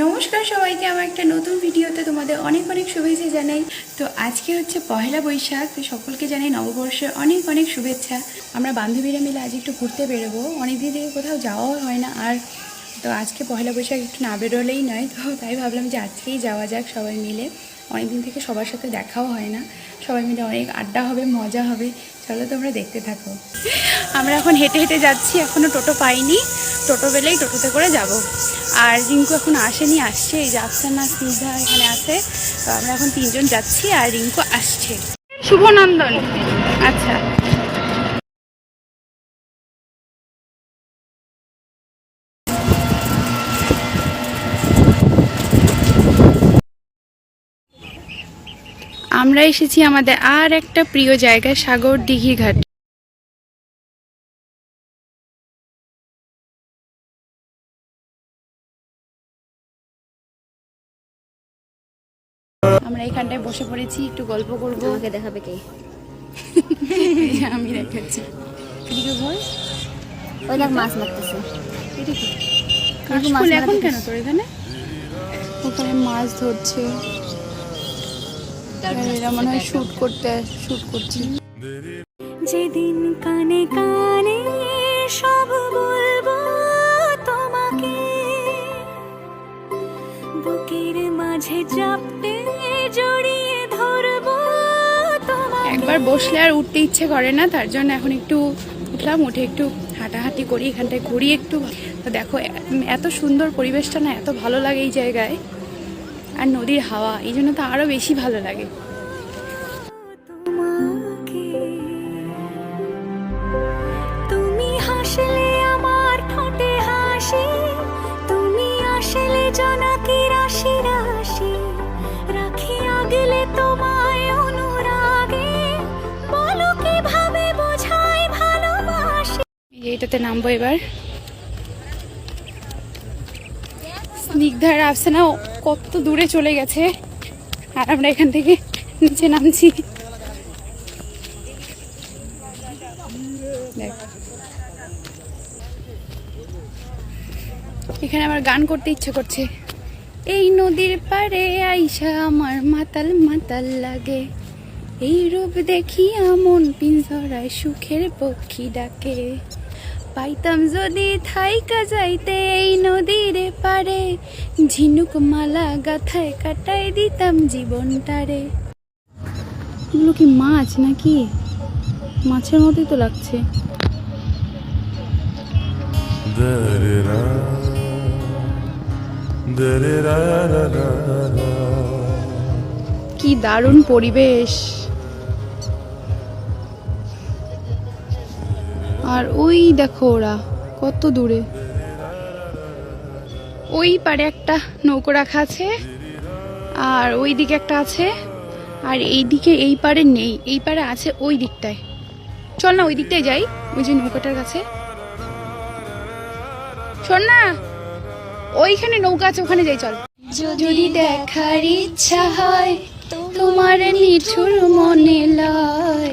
নমস্কার সবাইকে, আমার একটা নতুন ভিডিওতে তোমাদের অনেক অনেক শুভেচ্ছা জানাই। তো আজকে হচ্ছে পহেলা বৈশাখ, তো সকলকে জানাই নববর্ষের অনেক অনেক শুভেচ্ছা। আমরা বান্ধবীরা মিলে আজ একটু ঘুরতে বেরোবো। অনেক দিন থেকে কোথাও যাওয়াও হয় না, আর তো আজকে পহেলা বৈশাখ একটু না বেরোলেই নয়, তো তাই ভাবলাম যে আজকেই যাওয়া যাক সবাই মিলে। অনেক দিন থেকে সবার সাথে দেখাও হয় না, সবাই মিলে অনেক আড্ডা হবে, মজা হবে। চলো তোমরা দেখতে থাকো। আমরা এখন হেঁটে হেঁটে যাচ্ছি এখনও টোটো পাইনি। টোটো পেলেই টোটোতে করে যাব। আর রিঙ্কু এখন আসেনি আসছে এই যাচ্ছে না স্নিগ্ধা এখানে আছে। তো আমরা এখন তিনজন যাচ্ছি আর রিঙ্কু আসছে। শুভনন্দন। আচ্ছা। আমরা এসেছি আমাদের আর একটা প্রিয় জায়গা সাগর দিঘি ঘাট। আমরা এখানটায় বসে পড়েছি একটু গল্প করব। আমাকে দেখাবে কে? আমি দেখাচ্ছি। এদিকে বল। ওই দেখ মাছ মারতেছে। এটা কি? কাশফুল এখন কেন তোর এখানে? ওখানে মাছ ধরছে। এরা মনে হয় শুট করতে শুট করছে। যেদিন কানে কানে সব বলব তোমাকে বুকের মাঝে চাপতে একবার বসলে আর উঠতে ইচ্ছে করে না, তার জন্য এখন একটু উঠলাম, উঠে একটু হাঁটাহাঁটি করি, এখানটায় ঘুরি একটু। তো দেখো, এত সুন্দর পরিবেশটা না, এত ভালো লাগে এই জায়গায়। আর নদীর হাওয়া, এই জন্য তো আরও বেশি ভালো লাগে। এটাতে নামবো এবার। স্নিগ্ধার আফসানা কত দূরে চলে গেছে, আর আমরা এখান থেকে নিচে নামছি। এখানে আমার গান করতে ইচ্ছে করছে। এই নদীর পাড়ে আইসা আমার মাতাল মাতাল লাগে। এই রূপ দেখিয়া মন পিঞ্জরায় সুখের পক্ষী ডাকে। পাইতাম যদি থাইকা যাইতে এই নদীর পারে ঝিনুক মালা গাথায় কাটাই দিতাম জীবনটারে। এগুলো কি মাছ নাকি? মাছের মতোই তো লাগছে। কি দারুণ পরিবেশ। আর ওই দেখো ওরা, কত দূরে। ওই পারে একটা নৌকো রাখা আছে, আর ওই দিকে একটা আছে, আর এই দিকে এই পারে নেই, এই পারে আছে ওই দিকটায়। চল না, ওই দিকটায় যাই, ওই যে নৌকাটার কাছে। শোন না, ওইখানে নৌকা আছে, ওখানে যাই, চল। যদি দেখার ইচ্ছা হয়, তোমার নিঠুর মনে লয়।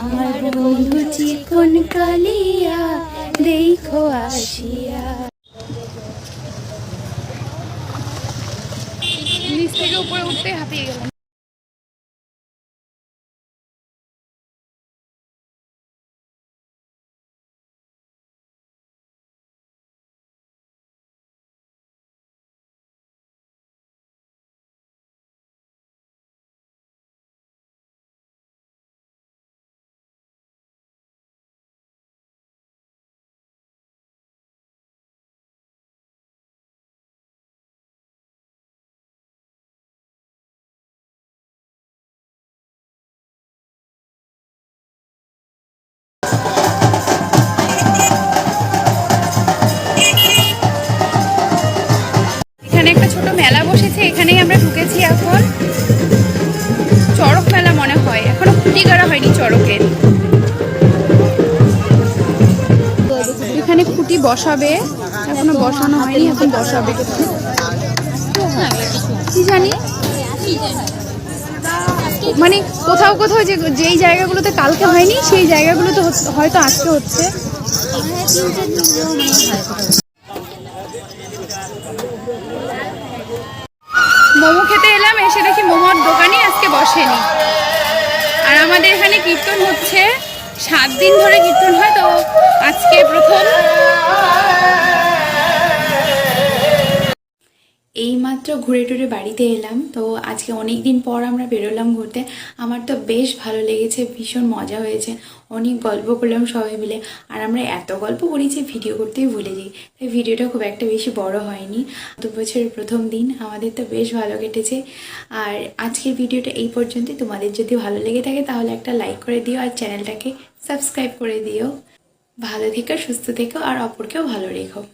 আমার বন্ধু চিকন কালিয়া দেখো আসিয়া। নিচ থেকে উপরে উঠতে হাঁপিয়ে গেলাম। এখানেই আমরা ঢুকেছি এখন। চড়ক মেলা মনে হয়। এখনও খুঁটি করা হয়নি চড়কের। এখানে খুঁটি বসাবে। এখনও বসানো হয়নি, এখন বসাবে। কি জানি? মানে কোথাও কোথাও যে যেই জায়গাগুলোতে কালকে হয়নি, সেই জায়গাগুলোতে হয়তো আজকে হচ্ছে। সাত দিন ধরে কীর্তন হয় তো আজকে প্রথম। এইমাত্র ঘুরে টুরে বাড়িতে এলাম। তো আজকে অনেক দিন পর আমরা বেরোলাম ঘুরতে। আমার তো বেশ ভালো লেগেছে, ভীষণ মজা হয়েছে। অনেক গল্প করলাম সবাই মিলে। আর আমরা এত গল্প করি যে ভিডিও করতেই ভুলে যাই তাই ভিডিওটা খুব একটা বেশি বড় হয়নি। দু বছরের প্রথম দিন, আমাদের তো বেশ ভালো কেটেছে। আর আজকের ভিডিওটা এই পর্যন্তই। তোমাদের যদি ভালো লেগে থাকে, তাহলে একটা লাইক করে দিও আর চ্যানেলটাকে সাবস্ক্রাইব করে দিও। ভালো থেকো, সুস্থ থেকো, আর অপরকেও ভালো রেখো।